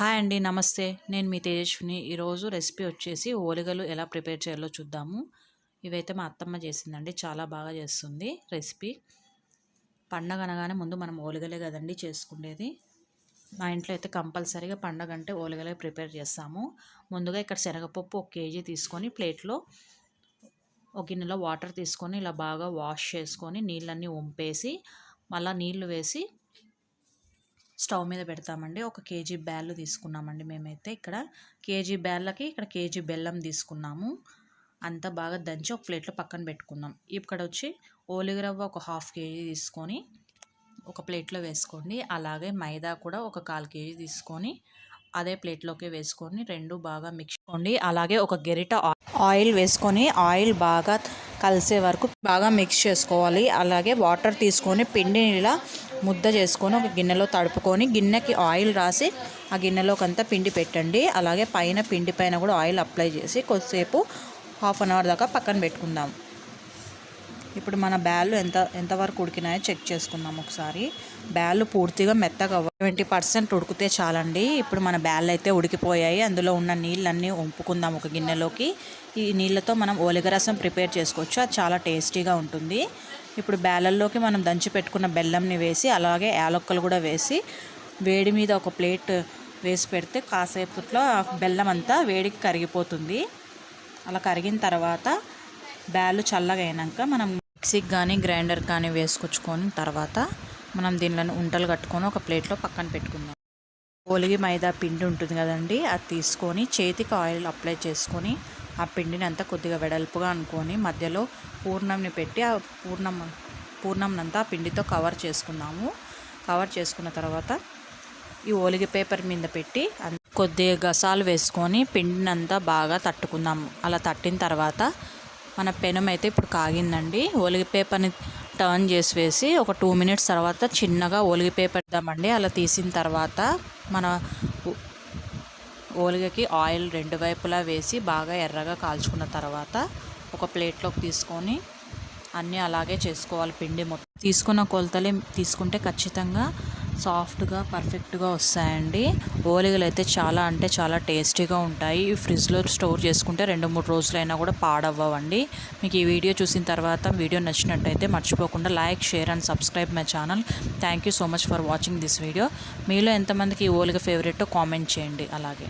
Hi అండి నమస్తే. నేను మీ తేజస్విని. ఈరోజు రెసిపీ వచ్చేసి ఓలిగలు ఎలా ప్రిపేర్ చేయాలో చూద్దాము. ఇవైతే మా అత్తమ్మ చేసిందండి. చాలా బాగా చేస్తుంది రెసిపీ. పండగ అనగానే ముందు మనం ఓలిగలే కదండి చేసుకునేది మా ఇంట్లో అయితే కంపల్సరీగా పండగ అంటే ఓలిగలే ప్రిపేర్ చేస్తాము. ముందుగా ఇక్కడ శనగపప్పు ఒక కేజీ తీసుకొని ప్లేట్లో ఒక గిన్నెలో వాటర్ తీసుకొని ఇలా బాగా వాష్ చేసుకొని నీళ్ళన్నీ వంపేసి మళ్ళీ నీళ్ళు వేసి స్టవ్ మీద పెడతామండి. ఒక కేజీ బ్యాళ్ళు తీసుకున్నామండి మేమైతే ఇక్కడ. కేజీ బ్యాళ్ళకి ఇక్కడ కేజీ బెల్లం తీసుకున్నాము. అంతా బాగా దంచి ఒక ప్లేట్లో పక్కన పెట్టుకున్నాం ఇక్కడ వచ్చి ఓలిగరవ్వ ఒక హాఫ్ కేజీ తీసుకొని ఒక ప్లేట్లో వేసుకోండి. అలాగే మైదా కూడా ఒక కాల్ కేజీ తీసుకొని అదే ప్లేట్లోకి వేసుకొని రెండు బాగా మిక్స్ చేసుకోండి. అలాగే ఒక గెరిట ఆయిల్ వేసుకొని ఆయిల్ బాగా కలిసే వరకు బాగా మిక్స్ చేసుకోవాలి. అలాగే వాటర్ తీసుకొని పిండిని ఇలా ముద్ద చేసుకొని ఒక గిన్నెలో తడుపుకొని గిన్నెకి ఆయిల్ రాసి ఆ గిన్నెలోకంతా పిండి పెట్టండి. అలాగే పైన పిండి పైన కూడా ఆయిల్ అప్లై చేసి కొద్దిసేపు హాఫ్ అన్ అవర్ దాకా పక్కన పెట్టుకుందాం. ఇప్పుడు మన బ్యాళ్ళు ఎంత ఎంతవరకు ఉడికినాయో చెక్ చేసుకుందాం ఒకసారి. బ్యాళ్ళు పూర్తిగా మెత్తగా ట్వంటీ పర్సెంట్ ఉడికితే చాలండి. ఇప్పుడు మన బ్యాళ్ళు అయితే ఉడికిపోయాయి. అందులో ఉన్న నీళ్ళన్నీ వంపుకుందాం ఒక గిన్నెలోకి. ఈ నీళ్ళతో మనం ఓలిగరసం ప్రిపేర్ చేసుకోవచ్చు. అది చాలా టేస్టీగా ఉంటుంది. ఇప్పుడు బ్యాలల్లోకి మనం దంచి పెట్టుకున్న బెల్లంని వేసి అలాగే యాలక్కలు కూడా వేసి వేడి మీద ఒక ప్లేట్ వేసి పెడితే కాసేపట్లో బెల్లం అంతా వేడికి కరిగిపోతుంది. అలా కరిగిన తర్వాత బ్యాళ్ళు చల్లగా అయినాక మనం మిక్సీకి కానీ గ్రైండర్ కానీ వేసుకొచ్చుకొని తర్వాత మనం దీనిలో ఉంటలు కట్టుకొని ఒక ప్లేట్లో పక్కన పెట్టుకుందాం. ఓలిగి మైదా పిండి ఉంటుంది కదండి అది తీసుకొని చేతికి ఆయిల్ అప్లై చేసుకొని ఆ పిండిని అంతా కొద్దిగా వెడల్పుగా అనుకొని మధ్యలో పూర్ణంని పెట్టి ఆ పూర్ణం పూర్ణంనంతా పిండితో కవర్ చేసుకున్నాము కవర్ చేసుకున్న తర్వాత ఈ ఓలిగి పేపర్ మీద పెట్టి కొద్దిగా గసాలు వేసుకొని పిండినంతా బాగా తట్టుకుందాము. అలా తట్టిన తర్వాత మన పెనం అయితే ఇప్పుడు కాగిందండి. ఒలిగి పేపర్ని టర్న్ చేసి వేసి ఒక టూ మినిట్స్ తర్వాత చిన్నగా ఒలిగి పేపర్ ఇద్దామండి. అలా తీసిన తర్వాత మన ఓలిగకి ఆయిల్ రెండు వైపులా వేసి బాగా ఎర్రగా కాల్చుకున్న తర్వాత ఒక ప్లేట్లోకి తీసుకొని అన్నీ అలాగే చేసుకోవాలి పిండి మొత్తం. తీసుకున్న కొలతలే తీసుకుంటే ఖచ్చితంగా సాఫ్ట్గా పర్ఫెక్ట్గా వస్తాయండి. ఓలిగలు అయితే చాలా అంటే చాలా టేస్టీగా ఉంటాయి. ఫ్రిడ్జ్లో స్టోర్ చేసుకుంటే రెండు మూడు రోజులైనా కూడా పాడవ్వండి మీకు ఈ వీడియో చూసిన తర్వాత వీడియో నచ్చినట్టయితే మర్చిపోకుండా like share and subscribe my channel. Thank you so much for watching this video. మీలో ఎంతమందికి ఈ ఓలిగ ఫేవరెట్ కామెంట్ చేయండి. అలాగే.